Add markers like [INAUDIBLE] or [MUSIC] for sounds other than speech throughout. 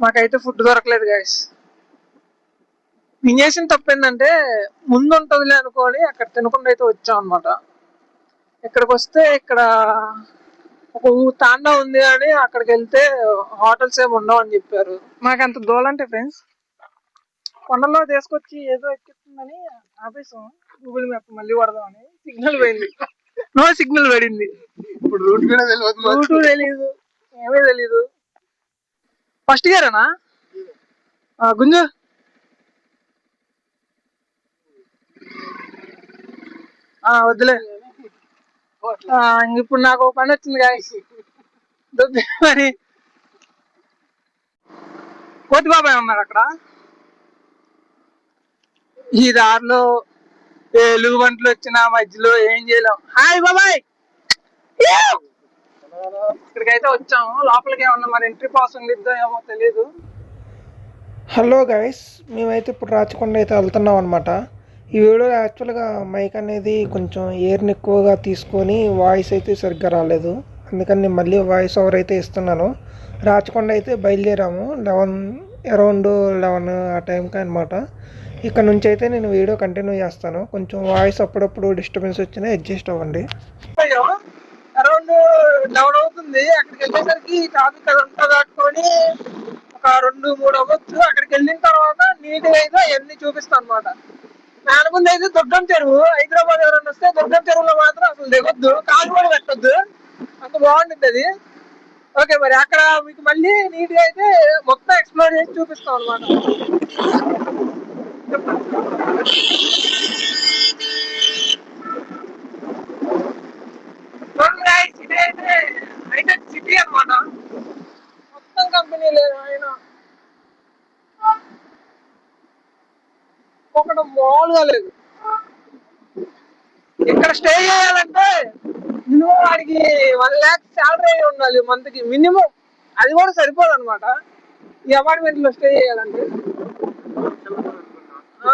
మాకైతే ఫుడ్ దొరకలేదు గాయస్ నేను చేసిన తప్పు ఏంటంటే ముందు ఉంటుందిలే అనుకొని అక్కడ తినకుండా అయితే వచ్చాం అనమాట ఇక్కడికి వస్తే ఇక్కడ ఒక తాండా ఉంది కానీ అక్కడికి వెళ్తే హోటల్స్ ఏమి ఉండవు అని చెప్పారు. మాకు అంత దూలంటే ఫ్రెండ్స్ కొండలో తీసుకొచ్చి ఏదో ఎక్కిస్తుందని ఆపేసాం. గూగుల్ మ్యాప్ మళ్ళీ కొడదామని సిగ్నల్ పోయింది. [LAUGHS] నో సిగ్నల్ పడింది. ఇప్పుడు రూట్ కూడా తెలియదు. రూటు తెలీదు. ఏమీ తెలీదు. ఫస్ట్ ఇయరేనా గుంజు. ఆ, వద్దులే. ఇప్పుడు నాకు ఒక పని వచ్చింది కానీ మరి. కోతి బాబాయ్ ఉన్నారు అక్కడ. ఈ దారిలో ఏలుగు ఎలుగుబంట్లు వచ్చిన మధ్యలో ఏం చేయలేం. హాయ్ బాబాయ్. ఇక్కడికైతే వచ్చాము. లోపలికి ఏమన్నా మరి ఎంట్రీ పాస్ ఉండిద్దో ఏమో తెలియదు హలో గైస్ మేమైతే ఇప్పుడు రాచకొండ అయితే వెళ్తున్నాం అనమాట ఈ వీడియో యాక్చువల్గా మైక్ అనేది కొంచెం ఎయిర్ని ఎక్కువగా తీసుకొని వాయిస్ అయితే సరిగ్గా రాలేదు. అందుకని నేను మళ్ళీ వాయిస్ ఓవర్ అయితే ఇస్తున్నాను. రాచకొండ అయితే బయలుదేరాము. లెవెన్ అరౌండ్ లెవెన్ ఆ టైంకి అనమాట ఇక్కడ నుంచి అయితే నేను వీడియో కంటిన్యూ చేస్తాను. కొంచెం వాయిస్ అప్పుడప్పుడు డిస్టర్బెన్స్ వచ్చినా అడ్జస్ట్ అవ్వండి. అరౌండ్ లెవెన్ అవుతుంది. అక్కడికి వెళ్ళేసరికి ట్రాఫిక్ అదంతా దాటుకొని ఒక రెండు మూడు అవ్వచ్చు. అక్కడికి వెళ్ళిన తర్వాత నీట్గా అయితే అవన్నీ చూపిస్తాను అనమాట దాని ముందు అయితే దుర్గం చెరువు. హైదరాబాద్ ఎవరైనా వస్తే దుర్గం చెరువులో మాత్రం అసలు దిగొద్దు. కాలు కూడా పెట్టొద్దు అంత బాగుంటుంది అది. ఓకే మరి అక్కడ మీకు మళ్ళీ నీట్గా అయితే మొత్తం ఎక్స్ప్లోర్ చేసి చూపిస్తాం అనమాట ఇదైతే హైటెక్ సిటీ అన్నమాట మొత్తం కంపెనీ లేదు ఆయన ఒకటి ఇక్కడ స్టే చేయాలంటే మినిమం వాడికి వన్ ల్యాక్ శాలరీ ఉండాలి మంత్కి మినిమం అది కూడా సరిపోదు అనమాట ఈ అపార్ట్మెంట్లో స్టే చేయాలంటే ఆ.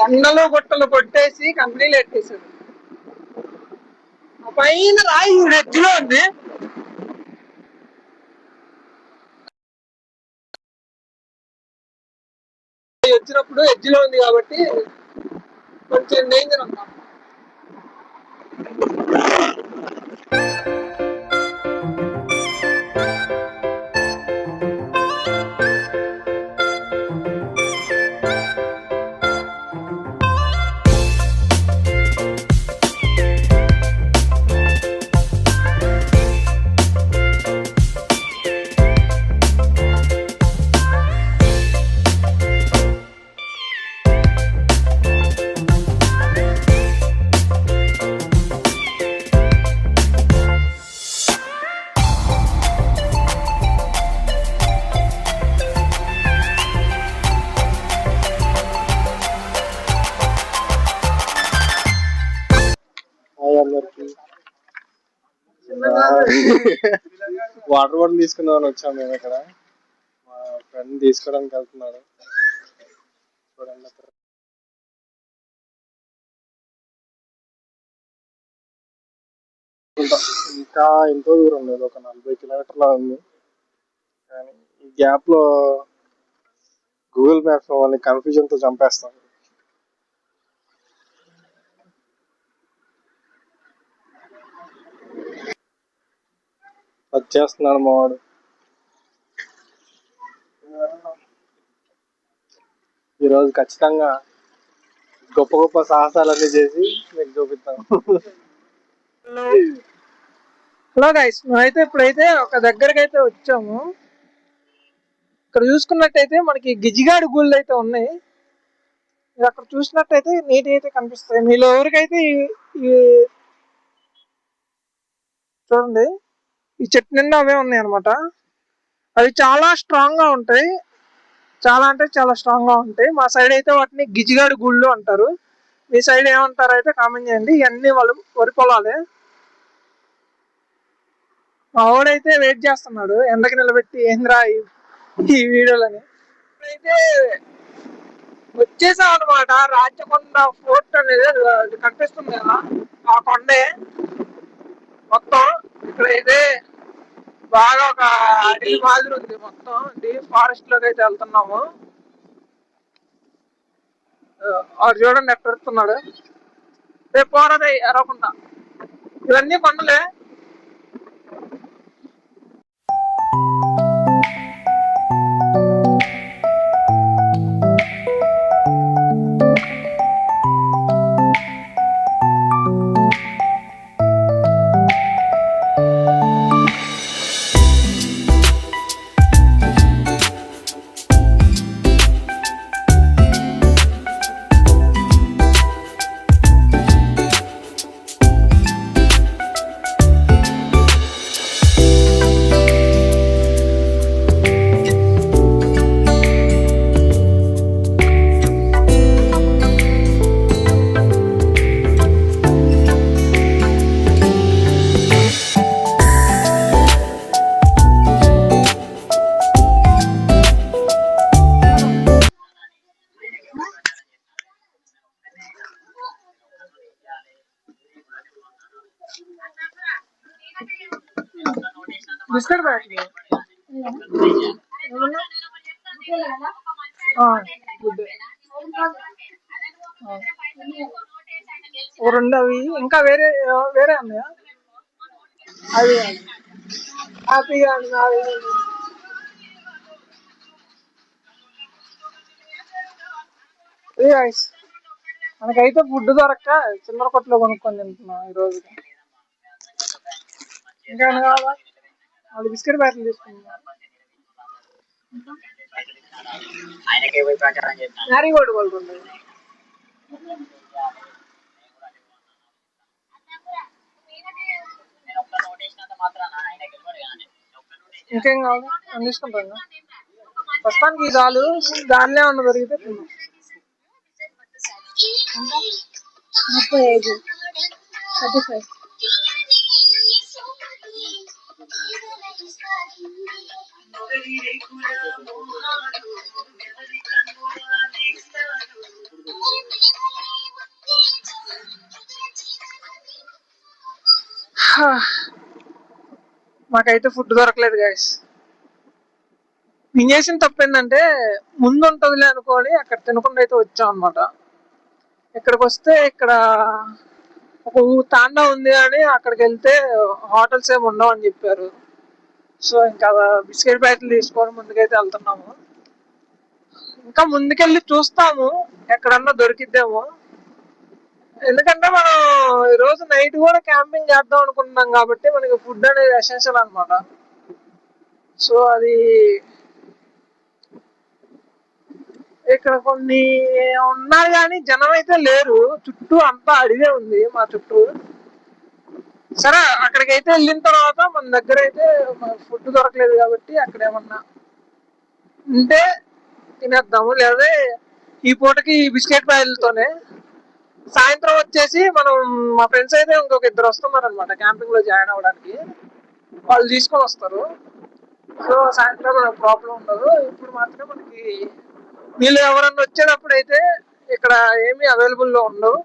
కొండలు గుట్టలు కొట్టేసి కంపెనీలు ఎట్టేశారు పైన రాయి ఎడ్జ్లో ఉంది. వచ్చినప్పుడు ఎడ్జిలో ఉంది కాబట్టి కొంచెం డేంజర్ అన్నమాట [LAUGHS] వాటర్ బాటిల్ తీసుకుందామని వచ్చాం మేము ఇక్కడ. మా ఫ్రెండ్ తీసుకోవడానికి వెళ్తున్నాడు. చూడండి ఇంకా ఎంతో దూరం లేదు. ఒక నలభై కిలోమీటర్ల ఉంది. కానీ ఈ గ్యాప్లో గూగుల్ మ్యాప్స్ మమ్మల్ని కన్ఫ్యూజన్ తో చంపేస్తాం వచ్చేస్తున్నాడు మావాడు. ఈరోజు ఖచ్చితంగా గొప్ప గొప్ప సాహసాలన్నీ చేసి మీకు చూపిస్తాను హలో గైస్ మేమైతే ఇప్పుడైతే ఒక దగ్గరకు అయితే వచ్చాము. ఇక్కడ చూసుకున్నట్టయితే మనకి గిజిగాడు గుళ్ళు అయితే ఉన్నాయి. మీరు అక్కడ చూసినట్టయితే నీట్ అయితే కనిపిస్తాయి. మీలో ఎవరికైతే ఈ చూడండి. ఈ చెట్టు నిండా అవే ఉన్నాయి అనమాట అవి చాలా స్ట్రాంగ్గా ఉంటాయి. చాలా అంటే చాలా స్ట్రాంగ్గా ఉంటాయి. మా సైడ్ అయితే వాటిని గిజిగాడి గుళ్ళు అంటారు. మీ సైడ్ ఏమంటారు అయితే కామెంట్ చేయండి. ఇవన్నీ వాళ్ళు వరి పొలాలే. మా వాడైతే వెయిట్ చేస్తున్నాడు. ఎండకి నిలబెట్టి ఏంద్రా ఈ- వీడియోలని. అయితే వచ్చేసాం అనమాట రాజకొండ ఫోర్ట్ అనేది కనిపిస్తుంది కదా. ఆ కొండే. మొత్తం ఇక్కడైతే బాగా ఒక అడవి మాదిరి ఉంది మొత్తం. డీప్ ఫారెస్ట్లోకి అయితే వెళ్తున్నాము. వాడు చూడండి ఎక్కడ పెడుతున్నాడు రేపు పోరాదే ఎరకుండా ఇవన్నీ కొండలే. Biscuit packet good. ఓ రెండు అవి ఇంకా వేరే వేరే అమ్మయా అవి హ్యాపీ కానీ మనకైతే ఫుడ్ దొరక్క. చిల్లర కొట్లో కొనుక్కొని తింటున్నాం ఈ రోజు ఇంకా కావాలా? వాళ్ళు బిస్కెట్ ప్యాకెట్లు తీసుకుంటున్నాం ఆయనకే ప్రచారం చేస్తాను గోల్డ్ గోల్డ్ వేసి ఇంకేం కావాలి? నేను తీసుకుంటాను. ప్రస్తుతానికి ఈ చాలు. దానిలో ఉన్న దొరికితే ముప్పై ఐదు. Thirty five. మాకైతే ఫుడ్ దొరకలేదు గైస్ నేను చేసిన తప్పు ఏంటంటే ముందు ఉంటుందిలే అనుకోని అక్కడ తినకుండా అయితే వచ్చాం అనమాట ఇక్కడికి వస్తే ఇక్కడ ఒక తాండా ఉంది అని అక్కడికి వెళ్తే హోటల్స్ ఏమి ఉండవు అని చెప్పారు. సో ఇంకా బిస్కెట్ ప్యాకెట్లు తీసుకొని ముందుకైతే వెళ్తున్నాము. ఇంకా ముందుకెళ్ళి చూస్తాము ఎక్కడన్నా దొరికిద్దేమో. ఎందుకంటే మనం ఈ రోజు నైట్ కూడా క్యాంపింగ్ చేద్దాం అనుకుంటున్నాం కాబట్టి మనకి ఫుడ్ అనేది ఎసెన్షియల్ అనమాట సో అది ఇక్కడ కొన్ని ఉన్నారు కానీ జనం అయితే లేరు. చుట్టూ అంతా అడిగే ఉంది మా చుట్టూ. సరే అక్కడికి అయితే వెళ్ళిన తర్వాత మన దగ్గర అయితే ఫుడ్ దొరకలేదు కాబట్టి అక్కడ ఏమన్నా ఉంటే తినేద్దాము. లేదా ఈ పూటకి ఈ బిస్కెట్ ప్యాకెట్లతోనే సాయంత్రం వచ్చేసి మనం మా ఫ్రెండ్స్ అయితే ఇంకొక ఇద్దరు వస్తున్నారు అనమాట క్యాంపింగ్లో జాయిన్ అవ్వడానికి. వాళ్ళు తీసుకొని వస్తారు. సో సాయంత్రం మనకు ప్రాబ్లం ఉండదు. ఇప్పుడు మాత్రం మనకి వీళ్ళు ఎవరన్నా వచ్చేటప్పుడు అయితే ఇక్కడ ఏమీ అవైలబుల్లో ఉండవు.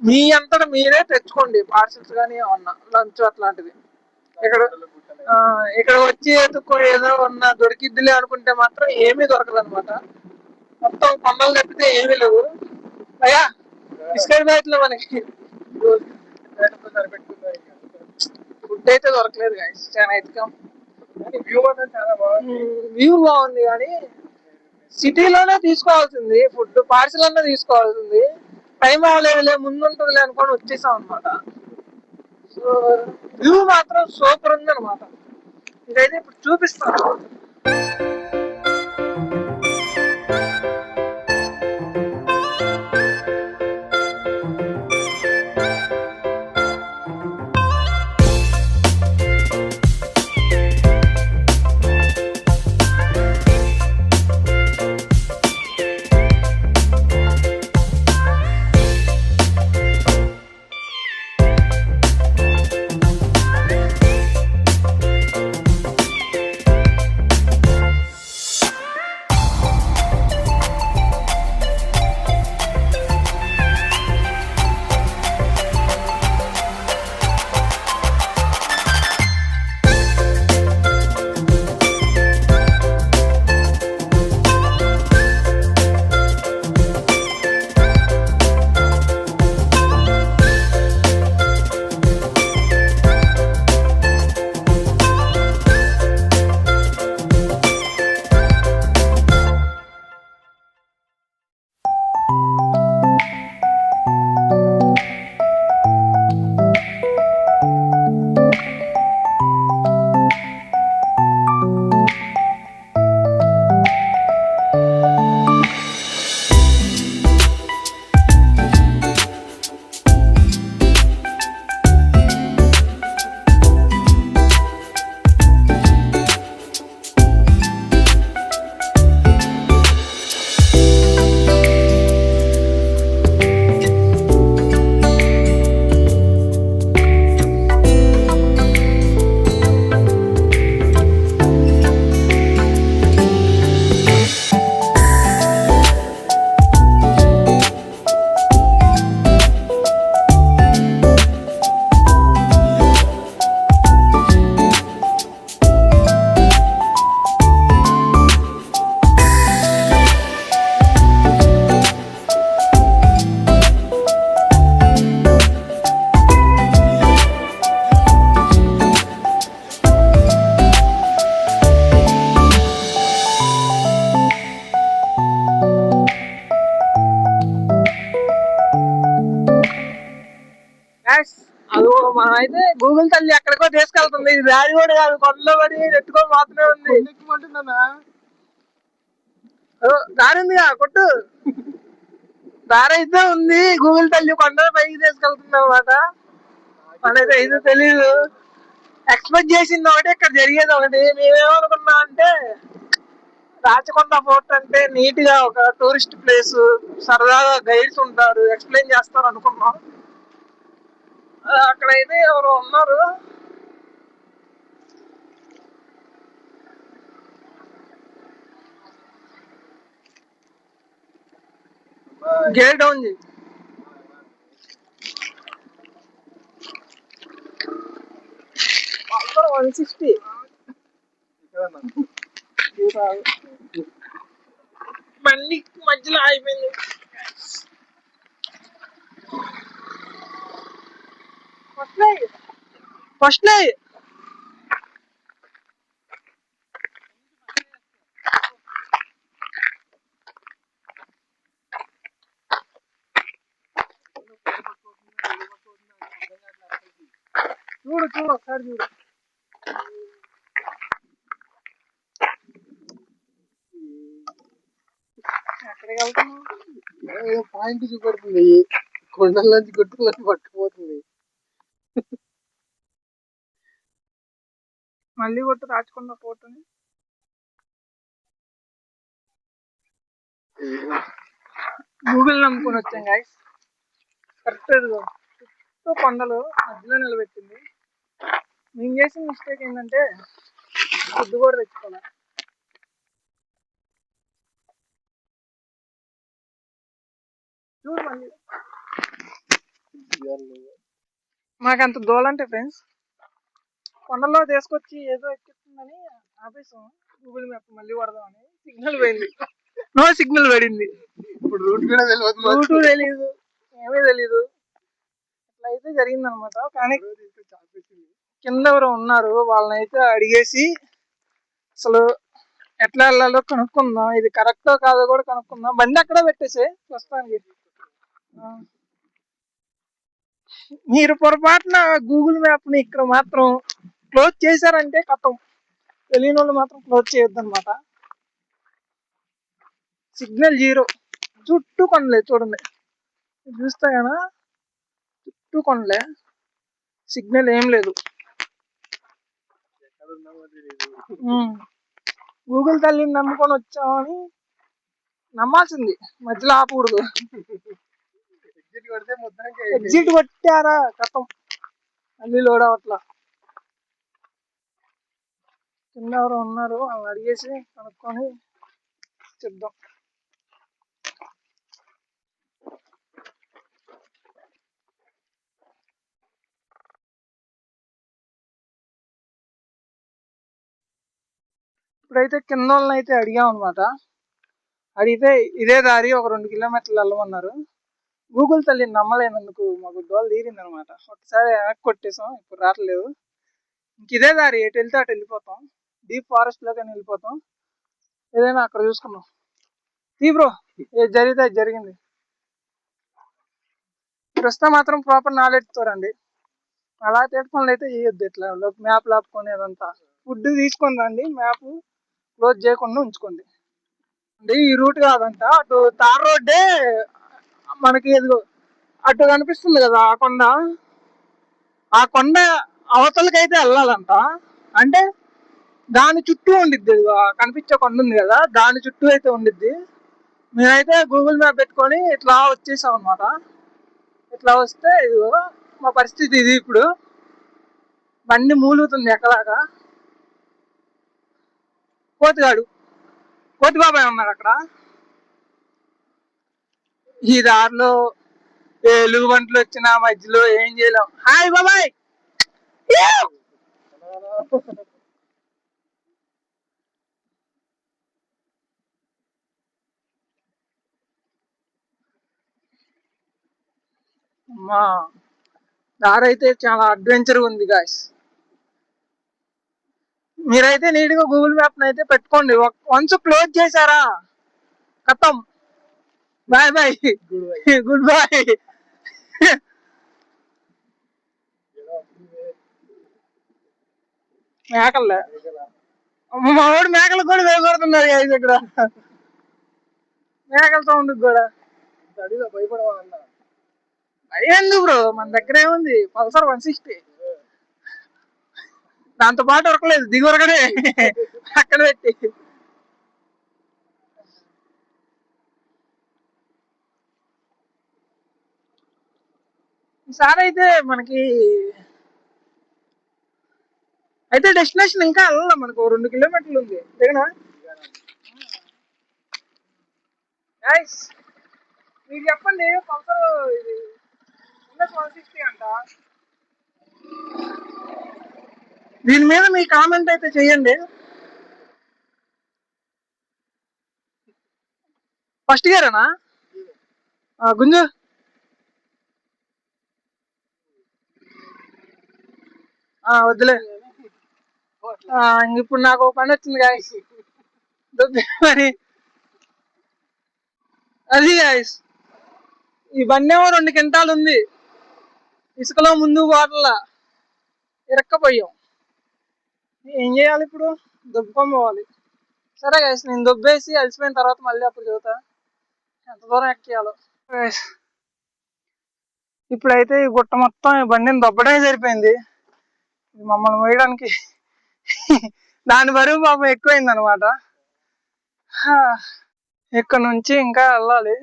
మీ అంతటా మీరే తెచ్చుకోండి పార్సిల్స్ కానీ ఏమన్నా లంచ్ అట్లాంటిది. ఇక్కడ ఇక్కడ వచ్చి ఎత్తుక్కొని ఏదో ఉన్న దొరికిద్దిలే అనుకుంటే మాత్రం ఏమీ దొరకదు అనమాట మొత్తం కొండలు తప్పితే ఏమీ లేవు. అయ్యా బిస్కెట్ బ్యాట్లో మనకి. ఫుడ్ అయితే దొరకలేదు. చాలా ఎత్తుకాం వ్యూ బాగుంది. కానీ సిటీలోనే తీసుకోవాల్సింది ఫుడ్ పార్సిల్ అన్నా తీసుకోవాల్సింది. టైం అవ్వలేదులే ముందుంటుందిలే అనుకొని వచ్చేసాం అనమాట సో వ్యూ మాత్రం సూపర్ ఉంది అనమాట ఇదైతే ఇప్పుడు చూపిస్తాను. ఇది కూడా కాదు కొండలో పడి ఎత్తుకొని మాత్రమే ఉంది. ఎక్కుమంటున్నానా అదో, దారి ఉందిగా కొట్టు. దారి అయితే ఉంది గూగుల్ తల్లి కొండల పైకి తీసుకెళ్తుంది అనమాట మనైతే ఇది తెలీదు. ఎక్స్పెక్ట్ చేసింది ఒకటి ఇక్కడ జరిగేది ఒకటి. మేమేమనుకున్నాం అంటే రాచకొండ ఫోర్ట్ అంటే నీట్గా ఒక టూరిస్ట్ ప్లేస్ సరదాగా గైడ్స్ ఉంటారు ఎక్స్ప్లెయిన్ చేస్తారు అనుకున్నాం అక్కడైతే ఎవరు ఉన్నారు. గేట్ డౌన్ చేయి వన్ సిక్స్టీ బండి మధ్యలో అయిపోయింది ఫస్ట్ ఫస్ట్ చూడు ఒకసారి చూడు. పాయింట్ చూపెడుతుంది. కొండల నుంచి గుట్టులోకి పట్టుకుపోతుంది. మళ్ళీ కొట్టు రాచకొండ ఫోటోని గూగుల్ నమ్ముకొని వచ్చాం గాయస్ కరెక్ట్ కొండలు మధ్యలో నిలబెట్టింది. మేము చేసిన మిస్టేక్ ఏంటంటే ఫుడ్ కూడా తెచ్చుకోవాలి చూడు మళ్ళీ. మాకంత దోలంటే ఫ్రెండ్స్ కొండలో తీసుకొచ్చి ఏదో ఎక్కిస్తుందని ఆపేసాం. గూగుల్ మ్యాప్ మళ్ళీ పడదామని సిగ్నల్ పోయింది. [LAUGHS] నో సిగ్నల్ పడింది. ఇప్పుడు రూట్ కూడా తెలియదు. రూటు తెలీదు. ఏమీ తెలీదు. ఇట్లా అయితే జరిగింది అనమాట కానీ కింద ఎవరో ఉన్నారు. వాళ్ళని అయితే అడిగేసి అసలు ఎట్లా వెళ్ళాలో కనుక్కుందాం. ఇది కరెక్టో కాదో కూడా కనుక్కుందాం. బండి అక్కడ పెట్టేసే ప్రస్తుతానికి. మీరు పొరపాటున గూగుల్ మ్యాప్ని ఇక్కడ మాత్రం క్లోజ్ చేశారంటే కథం తెలియని వాళ్ళు మాత్రం క్లోజ్ చేయొద్దు అనమాట సిగ్నల్ జీరో. చుట్టూ కొనలే చూడండి. చూస్తే కదా చుట్టూ కొనలే సిగ్నల్ ఏం లేదు. గూగుల్ తల్లిని నమ్ముకొని వచ్చామని నమ్మాల్సింది. మధ్యలో ఆపకూడదు. ఎగ్జిట్ కొట్టారా కథం మళ్ళీ లోడ్ అవట్లా కింద ఎవరు ఉన్నారు. వాళ్ళని అడిగేసి కనుక్కొని చెప్దాం. ఇప్పుడైతే కింద వాళ్ళని అయితే అడిగాం అనమాట అడిగితే ఇదే దారి ఒక రెండు కిలోమీటర్లు వెళ్ళమన్నారు. గూగుల్ తల్లి నమ్మలేనందుకు మాకు డోల్ తీరింది అనమాట ఒకసారి వెనక్కి కొట్టేసాం ఇప్పుడు రావట్లేదు. ఇంక ఇదే దారి ఎటు వెళ్తే అటు వెళ్ళిపోతాం. డీప్ ఫారెస్ట్లో కానీ వెళ్ళిపోతాం. ఏదైనా అక్కడ చూసుకున్నాం తీ బ్రో ఏది జరిగితే అది జరిగింది. ప్రస్తుతం మాత్రం ప్రాపర్ నాలెడ్జ్ రండి. అలా పనులు అయితే చేయొద్దు ఇట్లా. మ్యాప్ లాపుకొని అదంతా ఫుడ్ తీసుకొని రండి మ్యాప్ క్లోజ్ చేయకుండా ఉంచుకోండి. అంటే ఈ రూట్ కాదంట. అటు తార్ రోడ్డే మనకి ఎదుగు అటు కనిపిస్తుంది కదా ఆ కొండ. ఆ కొండ అవతలకైతే వెళ్ళాలంట. అంటే దాని చుట్టూ ఉండిద్ది ఇదిగో. కనిపించే కొండ ఉంది కదా. దాని చుట్టూ అయితే ఉండిద్ది. మేమైతే గూగుల్ మ్యాప్ పెట్టుకొని ఇట్లా వచ్చేసాం అనమాట ఇట్లా వస్తే ఇదిగో మా పరిస్థితి ఇది ఇప్పుడు. బండి మూలుగుతుంది ఎక్కడాక. కోతిగాడు. కోతి బాబాయ్ ఉన్నాడు అక్కడ. ఈ దారిలో ఏలుగు ఎలుగుబంట్లు వచ్చిన మధ్యలో ఏం చేయలేం. హాయ్ బాబాయ్! మా దారైతే దారి అయితే చాలా అడ్వెంచర్ ఉంది గాయస్. మీరైతే నీట్గా గూగుల్ మ్యాప్ అయితే పెట్టుకోండి వన్స్ క్లోజ్ చేశారా? కథం బాయ్ బాయ్ గుడ్ బాయ్ మేకలే. మా వాడు మేకలకు కూడా వేయకూడుతున్నారు guys ఇక్కడ. మేకల సౌండ్ కూడా. భయపడవాలన్నా. ఎందుకు బ్రో మన దగ్గర ఏముంది? పల్సర్ వన్ సిక్స్టీ దాంతో పాటు ఉరకలేదు దిగి ఉరకడే అక్కడ పెట్టి. ఈసారి అయితే మనకి అయితే డెస్టినేషన్ ఇంకా వెళ్ళాలి మనకు రెండు కిలోమీటర్లు ఉంది. దిగనా మీరు చెప్పండి పల్సర్ ఇది వన్ సిక్స్టీ అంట. దీని మీద మీ కామెంట్ అయితే చెయ్యండి ఫస్ట్ గేరేనా గుంజు. ఆ, వద్దులే. ఇప్పుడు నాకు ఒక పని వచ్చింది గాయస్ మరి. అది గాయస్ ఈ బండి ఏమో రెండు కింటాలు ఉంది. ఇసుకలో ముందు పోవట్లా ఇరక్కపోయాం. ఏం చేయాలి ఇప్పుడు? దుబ్బుకొని పోవాలి. సరే గైస్ నేను దుబ్బేసి అలసిపోయిన తర్వాత మళ్ళీ అప్పుడు చదువుతా ఎంత దూరం ఎక్కియాలో. ఇప్పుడైతే ఈ గుట్ట మొత్తం ఈ బండిని దొబ్బడమే సరిపోయింది. మమ్మల్ని మోయడానికి [LAUGHS] దాని బరువు పాపం ఎక్కువైంది అనమాట ఇక్కడ నుంచి ఇంకా వెళ్ళాలి.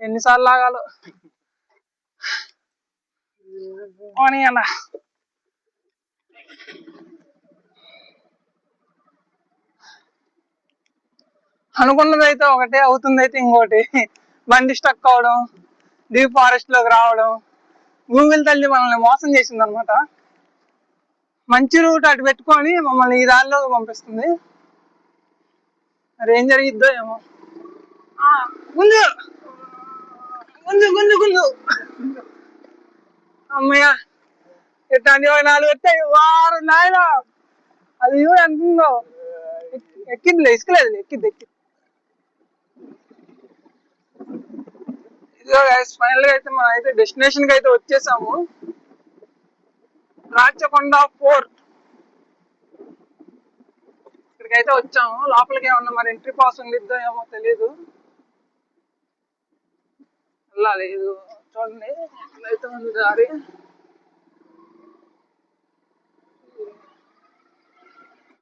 ఎన్నిసార్లు లాగాలో. పోనీ అన్న అనుకున్నది అయితే ఒకటే అవుతుంది అయితే ఇంకోటి. బండి స్టక్ అవడం డీప్ ఫారెస్ట్లోకి రావడం గూగుల్ తల్లి మనల్ని మోసం చేసింది అనమాట మంచి రూట్ అటు పెట్టుకొని మమ్మల్ని ఈ దారిలోకి పంపిస్తుంది. మరి ఏం జరిగిద్దో ఏమో. ఆ, ముందు ముందు ముందు గుంజు అమ్మయ్య! ఇట్లాంటి నాలుగు వచ్చాయి వారు నాయన! అది ఎంత ఉందో ఎక్కిందిలే ఇసుకలేదు ఎక్కింది ఎక్కింది ఇదిగో గైస్ ఫైనల్గా అయితే మనం అయితే డెస్టినేషన్కి అయితే వచ్చేసాము. రాచకొండ ఫోర్ట్ ఇక్కడికైతే వచ్చాము. లోపలికి ఏమన్నా మరి ఎంట్రీ పాస్ ఉండిద్దో ఏమో తెలియదు వెళ్ళాలి. ఇది చూడండి. ఎట్లయితే ఉంది దారి.